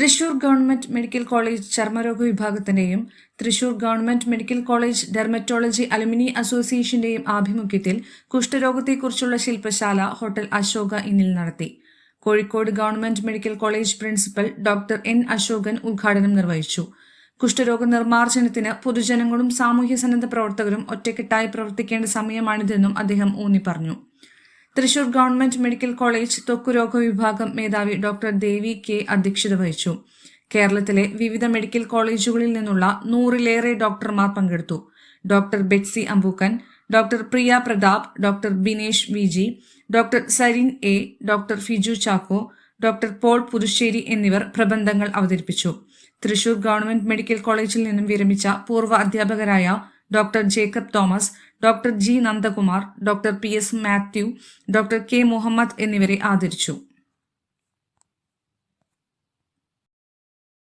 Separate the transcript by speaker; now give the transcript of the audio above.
Speaker 1: Thrissur government medical college ചർമ്മരോഗ വിഭാഗത്തിന്റെയും Thrissur government medical college dermatology alumni അസോസിയേഷന്റെയും ആഭിമുഖ്യത്തിൽ കുഷ്ഠരോഗത്തെക്കുറിച്ചുള്ള ശില്പശാല ഹോട്ടൽ അശോക ഇന്നിൽ നടത്തി Kozhikode government medical college principal doctor N Ashokan ഉദ്ഘാടനം നിർവഹിച്ചു കുഷ്ഠരോഗ നിർമ്മാർജ്ജനത്തിന് പൊതുജനങ്ങളും സാമൂഹ്യ സന്നദ്ധ പ്രവർത്തകരും ഒറ്റക്കെട്ടായി പ്രവർത്തിക്കേണ്ട സമയമാണിതെന്നും അദ്ദേഹം ഊന്നി പറഞ്ഞു തൃശൂർ ഗവൺമെന്റ് മെഡിക്കൽ കോളേജ് ത്വക്കുരോഗ വിഭാഗം മേധാവി ഡോക്ടർ ദേവി കെ അധ്യക്ഷത വഹിച്ചു കേരളത്തിലെ വിവിധ മെഡിക്കൽ കോളേജുകളിൽ നിന്നുള്ള നൂറിലേറെ ഡോക്ടർമാർ പങ്കെടുത്തു doctor Betsy Ambookan doctor Priya Prathap doctor Binesh V G doctor Sarin A doctor Fiju Chacko doctor Paul Puthussery എന്നിവർ പ്രബന്ധങ്ങൾ അവതരിപ്പിച്ചു തൃശൂർ ഗവൺമെന്റ് മെഡിക്കൽ കോളേജിൽ നിന്നും വിരമിച്ച പൂർവ്വ അധ്യാപകരായ doctor Jacob Thomas doctor G Nandakumar doctor P S Mathew doctor K Muhammad എന്നിവരെ ആദരിച്ചു